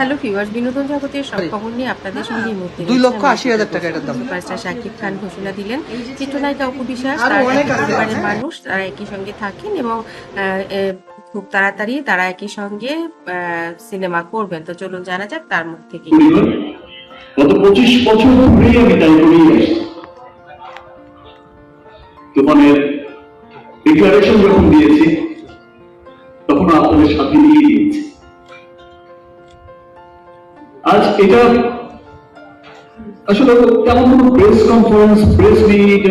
Hello viewers বিনোদন জগতের সব খবর নিয়ে আপনাদের সঙ্গে এই মুহূর্তে দুই লক্ষ আশি হাজার টাকা এটার দাম। সুপারস্টার শাকিব খান ঘোষণা দিলেন। চিত্রনায়িকা অপু বিশ্বাস তার পরিবারের মানুষ তারা একই সঙ্গে থাকেন এবং আহ, খুব তাড়াতাড়ি তারা একই সঙ্গে সিনেমা করবেন। তো চলুন জানা যাক তার মুখ থেকে গত পঁচিশ বছর ধরেই আমি তাই করেই আসছি। তুফানের ডিক্লারেশন যখন দিয়েছি তখন আপনাদের সাথে নিয়ে দিয়েছি। আজ এটা আসলে তেমন কোনো প্রেস কনফারেন্স প্রেস মিট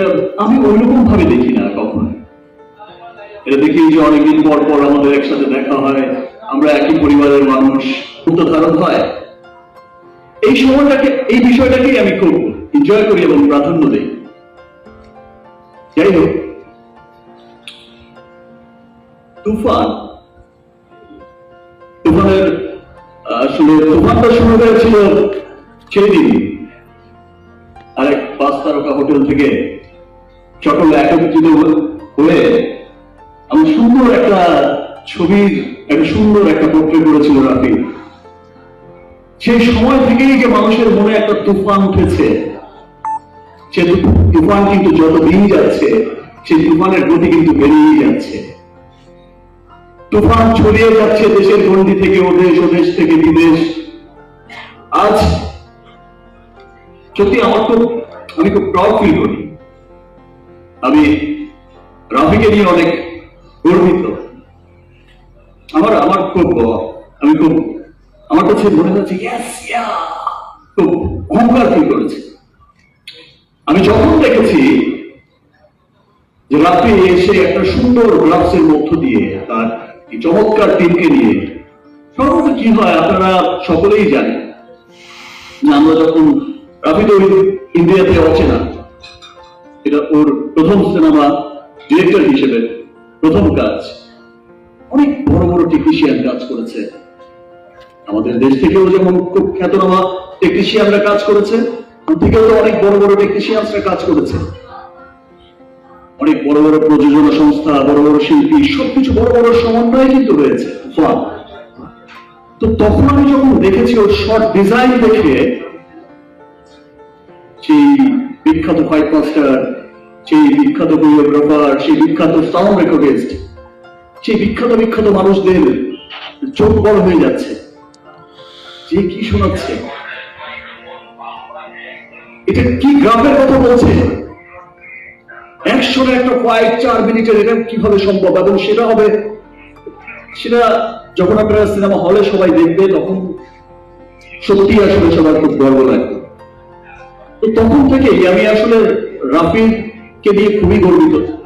আমি ওইরকম ভাবে দেখি না কখনো। এটা দেখি যে অনেকদিন পর পর আমাদের একসাথে দেখা হয়, আমরা একই পরিবারের মানুষ মুক্ত ধারণ হয়। এই সময়টাকে, এই বিষয়টাকেই আমি খুব এনজয় করি এবং প্রাধান্য দিই। যাই হোক, তুফান আসলে তুফানটা শুরু হয়েছিল সেই দিন আরেক পাঁচ তারকা হোটেল থেকে সকলে একত্রিত হয়ে আমি সুন্দর একটা ছবির, একটা সুন্দর একটা পোর্ট্রেট করেছিল রাফি সেই সময় থেকেই যে মানুষের মনে একটা তুফান উঠেছে, সে তুফান কিন্তু যত দিন যাচ্ছে, সেই তুফানের গতি কিন্তু বেরিয়ে যাচ্ছে। তুফান ছড়িয়ে যাচ্ছে দেশের গন্ডি থেকে, ওদেশ ওদেশ থেকে, বিদেশ। আজ সত্যি আমার খুব আমি খুব প্রাউড ফিল করি। আমি রাফিকে নিয়ে অনেক গর্বিত। আমার আমার খুব আমি খুব, আমার কাছে মনে হচ্ছে খুব অহংকার ফিল করেছি। আমি যখন দেখেছি যে রাত্রি এসে একটা সুন্দর গ্লাভসের মধ্য দিয়ে তার এই চমৎকার টিমকে নিয়ে। সাধারণত কি হয় আপনারা সকলেই জানেন যে আমরা যখন রাফি তো ইন্ডিয়াতে অচেনা, এটা ওর প্রথম সিনেমা ডিরেক্টর হিসেবে প্রথম কাজ। অনেক বড় বড় টেকনিশিয়ান কাজ করেছে। আমাদের দেশ থেকেও যেমন খুব খ্যাতনামা টেকনিশিয়ানরা কাজ করেছে থেকেও তো অনেক বড় বড় টেকনিশিয়ানসরা কাজ করেছে। বড় বড় প্রযোজনা সংস্থা বড় বড় শিল্পী, সবকিছু বড় বড় সমন্বয় কিন্তু ফল। তো তখন আমি যখন দেখেছি ওর শর্ট ডিজাইন দেখে সেই বিখ্যাত ফাইট মাস্টার সেই বিখ্যাত কোরিওগ্রাফার সেই বিখ্যাত সাউন্ড রেকর্ডিস্ট সেই বিখ্যাত বিখ্যাত মানুষদের চোখ বড় হয়ে যাচ্ছে। যে কি শোনাচ্ছে? এটা কি গ্রাফের কথা বলছে? একশো একটা চার মিনিটের এটা কীভাবে সম্ভব? এবং সেটা হবে, সেটা যখন আপনারা সিনেমা হলে সবাই দেখবে, তখন সত্যি আসলে সবার খুব গর্ব লাগবে। তো তখন থেকেই আমি আসলে রাফিকে নিয়ে খুবই গর্বিত।